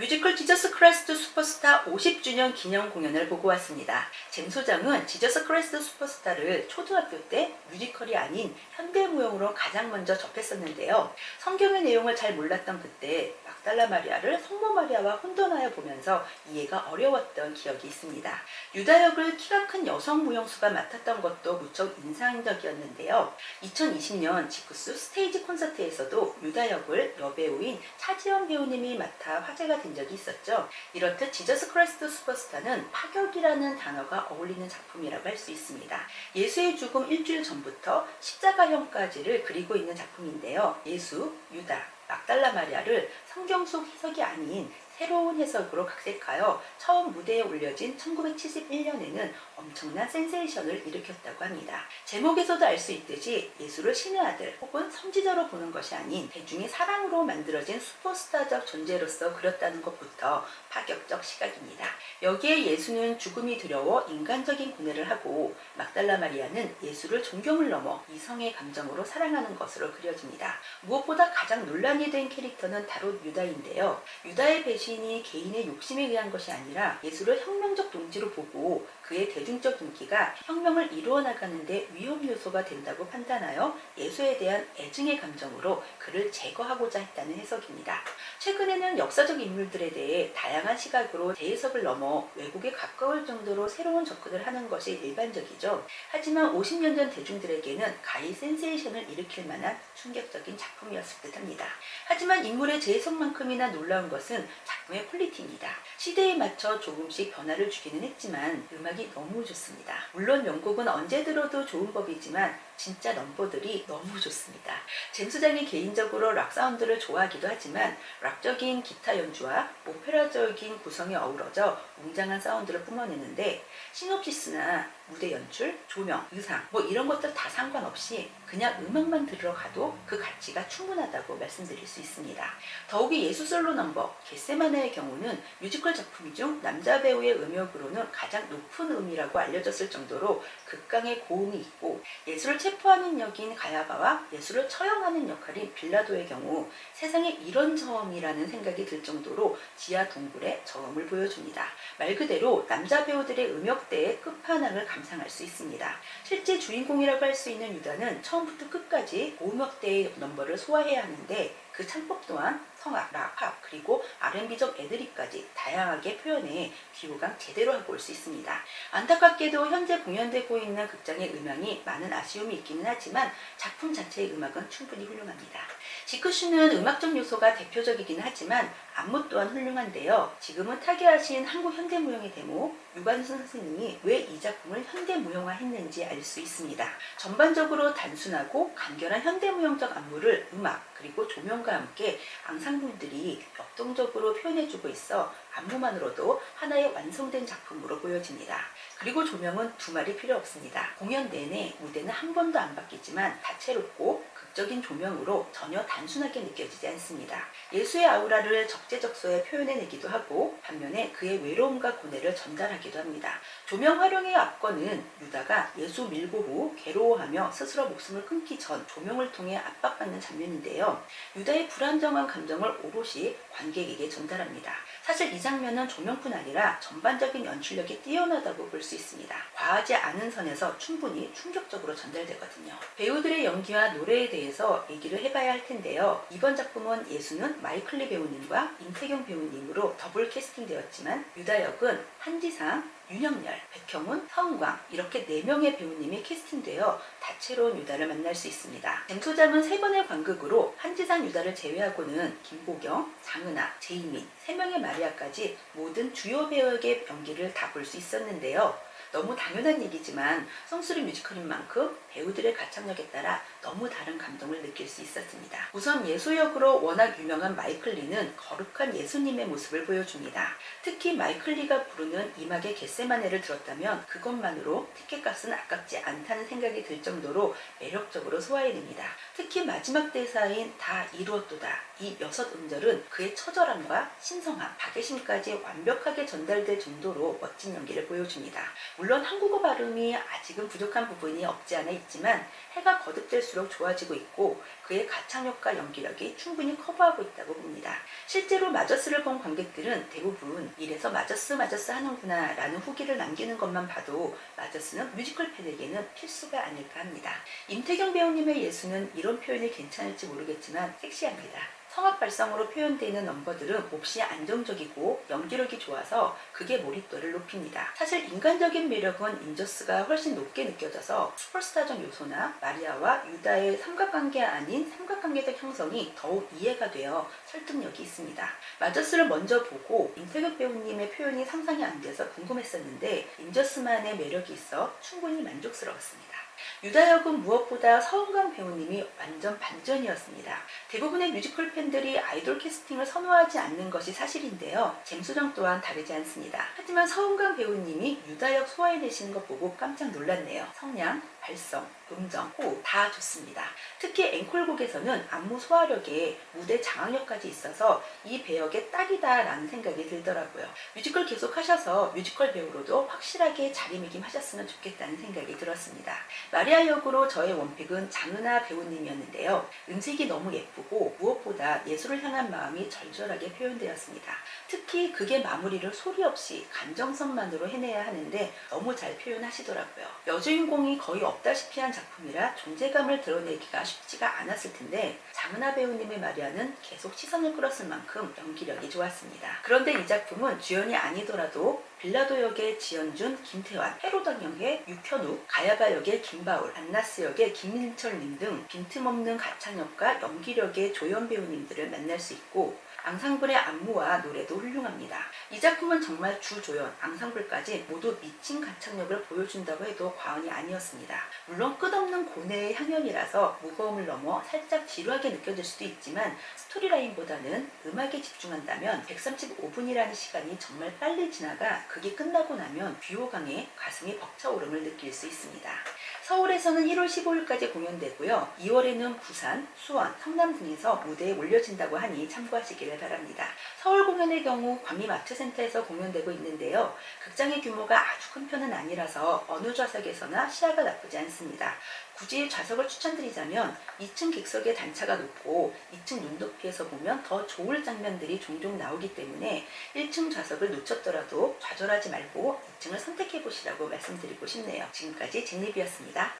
뮤지컬 지저스 크라이스트 슈퍼스타 50주년 기념 공연을 보고 왔습니다. 잼 소장은 지저스 크라이스트 슈퍼스타를 초등학교 때 뮤지컬이 아닌 현대무용으로 가장 먼저 접했었는데요. 성경의 내용을 잘 몰랐던 그때 막달라 마리아를 마리아와 혼돈하여 보면서 이해가 어려웠던 기억이 있습니다. 유다 역을 키가 큰 여성 무용수가 맡았던 것도 무척 인상적이었는데요. 2020년 지쿠스 스테이지 콘서트에서도 유다 역을 여배우인 차지연 배우님이 맡아 화제가 된 적이 있었죠. 이렇듯 지저스 크라이스트 슈퍼스타는 파격이라는 단어가 어울리는 작품이라고 할 수 있습니다. 예수의 죽음 일주일 전부터 십자가형까지를 그리고 있는 작품인데요. 예수, 유다, 막달라 마리아를 성경 속 해석이 아닌 새로운 해석으로 각색하여 처음 무대에 올려진 1971년에는 엄청난 센세이션을 일으켰다고 합니다. 제목에서도 알 수 있듯이 예수를 신의 아들 혹은 선지자로 보는 것이 아닌 대중의 사랑으로 만들어진 슈퍼스타적 존재로서 그렸다는 것부터 파격적 시각입니다. 여기에 예수는 죽음이 두려워 인간적인 고뇌를 하고 막달라 마리아는 예수를 존경을 넘어 이성의 감정으로 사랑하는 것으로 그려집니다. 무엇보다 가장 논란이 된 캐릭터는 바로 유다인데요. 유다의 배신 이 개인의 욕심에 의한 것이 아니라 예수를 혁명적 동지로 보고 그의 대중적 인기가 혁명을 이루어 나가는데 위험 요소가 된다고 판단하여 예수에 대한 애증의 감정으로 그를 제거하고자 했다는 해석입니다. 최근에는 역사적 인물들에 대해 다양한 시각으로 재해석을 넘어 왜곡에 가까울 정도로 새로운 접근을 하는 것이 일반적이죠. 하지만 50년 전 대중들에게는 가히 센세이션을 일으킬 만한 충격적인 작품이었을 듯합니다. 하지만 인물의 재해석만큼이나 놀라운 것은 작품 의 퀄리티입니다. 시대에 맞춰 조금씩 변화를 주기는 했지만 음악이 너무 좋습니다. 물론 명곡은 언제 들어도 좋은 법이지만 진짜 넘버들이 너무 좋습니다. 잼수장이 개인적으로 락 사운드를 좋아하기도 하지만 락적인 기타 연주와 오페라적인 구성이 어우러져 웅장한 사운드를 뿜어내는데 시놉시스나 무대 연출, 조명, 의상 뭐 이런 것들 다 상관없이 그냥 음악만 들어가도 그 가치가 충분하다고 말씀드릴 수 있습니다. 더욱이 예수 솔로 넘버 게세마네의 경우는 뮤지컬 작품 중 남자 배우의 음역으로는 가장 높은 음이라고 알려졌을 정도로 극강의 고음이 있고 예수를 체포하는 역인 가야바와 예수를 처형하는 역할인 빌라도의 경우 세상에 이런 저음이라는 생각이 들 정도로 지하 동굴의 저음을 보여줍니다. 말 그대로 남자 배우들의 음역대의 끝판왕을 감 상할 수 있습니다. 실제 주인공이라고 할 수 있는 유다는 처음부터 끝까지 고음역대의 넘버를 소화해야 하는데 그 창법 또한 성악, 락, 팝, 그리고 R&B적 애드립까지 다양하게 표현해 귀호강 제대로 하고 올 수 있습니다. 안타깝게도 현재 공연되고 있는 극장의 음향이 많은 아쉬움이 있기는 하지만 작품 자체의 음악은 충분히 훌륭합니다. 지크슈는 음악적 요소가 대표적이긴 하지만 안무 또한 훌륭한데요. 지금은 타계하신 한국 현대무용의 데모 유관순 선생님이 왜 이 작품을 현대무용화 했는지 알 수 있습니다. 전반적으로 단순하고 간결한 현대무용적 안무를 음악 그리고 조명과 함께 앙상 블들이 역동적으로 표현해주고 있어 안무만으로도 하나의 완성된 작품으로 보여집니다. 그리고 조명은 두 말이 필요 없습니다. 공연 내내 무대는 한 번도 안 바뀌지만 다채롭고 극적인 조명으로 전혀 단순하게 느껴지지 않습니다. 예수의 아우라를 적재적소에 표현해내기도 하고 반면에 그의 외로움과 고뇌를 전달하기도 합니다. 조명 활용의 압권은 유다가 예수 밀고 후 괴로워하며 스스로 목숨을 끊기 전 조명을 통해 압박받는 장면인데요. 유다의 불안정한 감정을 오롯이 관객에게 전달합니다. 사실 이 장면은 조명뿐 아니라 전반적인 연출력이 뛰어나다고 볼 수 있습니다. 과하지 않은 선에서 충분히 충격적으로 전달되거든요. 배우들의 연기와 노래에 대해서 얘기를 해봐야 할 텐데요. 이번 작품은 예수는 마이클리 배우님과 임태경 배우님으로 더블 캐스팅되었지만 유다 역은 한지상, 윤영열, 백형훈, 서은광 이렇게 4명의 배우님이 캐스팅되어 다채로운 유다를 만날 수 있습니다. 잼소장은 3번의 관극으로 한지상 유다를 제외하고는 김보경, 장은아, 제이민, 3명의 마리아까지 모든 주요 배우에게 연기를 다 볼 수 있었는데요. 너무 당연한 얘기지만 성수리 뮤지컬인 만큼 배우들의 가창력에 따라 너무 다른 감동을 느낄 수 있었습니다. 우선 예수역으로 워낙 유명한 마이클 리는 거룩한 예수님의 모습을 보여줍니다. 특히 마이클 리가 부르는 이막의 겟세마네를 들었다면 그것만으로 티켓값은 아깝지 않다는 생각이 들 정도로 매력적으로 소화해냅니다. 특히 마지막 대사인 다 이루었도다 이 여섯 음절은 그의 처절함과 신성함, 박애심까지 완벽하게 전달될 정도로 멋진 연기를 보여줍니다. 물론 한국어 발음이 아직은 부족한 부분이 없지 않아 있지만 해가 거듭될수록 좋아지고 있고 그의 가창력과 연기력이 충분히 커버하고 있다고 봅니다. 실제로 마저스를 본 관객들은 대부분 이래서 마저스 마저스 하는구나 라는 후기를 남기는 것만 봐도 마저스는 뮤지컬 팬에게는 필수가 아닐까 합니다. 임태경 배우님의 예수는 이런 표현이 괜찮을지 모르겠지만 섹시합니다. 성악 발성으로 표현되는 넘버들은 몹시 안정적이고 연기력이 좋아서 그게 몰입도를 높입니다. 사실 인간적인 매력은 인저스가 훨씬 높게 느껴져서 슈퍼스타적 요소나 마리아와 유다의 삼각관계 아닌 삼각관계적 형성이 더욱 이해가 되어 설득력이 있습니다. 마저스를 먼저 보고 임태극 배우님의 표현이 상상이 안 돼서 궁금했었는데 인저스만의 매력이 있어 충분히 만족스러웠습니다. 유다 역은 무엇보다 서은강 배우님이 완전 반전이었습니다. 대부분의 뮤지컬 팬들이 아이돌 캐스팅을 선호하지 않는 것이 사실인데요. 잼소정 또한 다르지 않습니다. 하지만 서은강 배우님이 유다 역 소화해내시는 것 보고 깜짝 놀랐네요. 성량, 발성, 음정, 호흡 다 좋습니다. 특히 앵콜곡에서는 안무 소화력에 무대 장악력까지 있어서 이 배역의 딱이다라는 생각이 들더라고요. 뮤지컬 계속 하셔서 뮤지컬 배우로도 확실하게 자리매김하셨으면 좋겠다는 생각이 들었습니다. 마리아 역으로 저의 원픽은 장은아 배우님이었는데요. 음색이 너무 예쁘고 무엇보다 예술을 향한 마음이 절절하게 표현되었습니다. 특히 극의 마무리를 소리 없이 감정선만으로 해내야 하는데 너무 잘 표현하시더라고요. 여주인공이 거의 없다시피 한 작품이라 존재감을 드러내기가 쉽지가 않았을 텐데 장은아 배우님의 마리아는 계속 시선을 끌었을 만큼 연기력이 좋았습니다. 그런데 이 작품은 주연이 아니더라도 빌라도 역의 지연준, 김태환, 헤로당 역의 육현욱, 가야바 역의 김바울, 안나스 역의 김민철님 등 빈틈없는 가창력과 연기력의 조연 배우님들을 만날 수 있고 앙상블의 안무와 노래도 훌륭합니다. 이 작품은 정말 주조연, 앙상블까지 모두 미친 가창력을 보여준다고 해도 과언이 아니었습니다. 물론 끝없는 고뇌의 향연이라서 무거움을 넘어 살짝 지루하게 느껴질 수도 있지만 스토리라인보다는 음악에 집중한다면 135분이라는 시간이 정말 빨리 지나가 그게 끝나고 나면 비호강에 가슴이 벅차오름을 느낄 수 있습니다. 서울에서는 1월 15일까지 공연되고요. 2월에는 부산, 수원, 성남 등에서 무대에 올려진다고 하니 참고하 시기를 바랍니다. 서울 공연의 경우 관미마트센터에서 공연되고 있는데요. 극장의 규모가 아주 큰 편은 아니라서 어느 좌석에서나 시야가 나쁘지 않습니다. 굳이 좌석을 추천드리자면 2층 객석의 단차가 높고 2층 눈높이에서 보면 더 좋을 장면들이 종종 나오기 때문에 1층 좌석을 놓쳤더라도 좌절하지 말고 2층을 선택해 보시라고 말씀드리고 싶네요. 지금까지 진립이었습니다.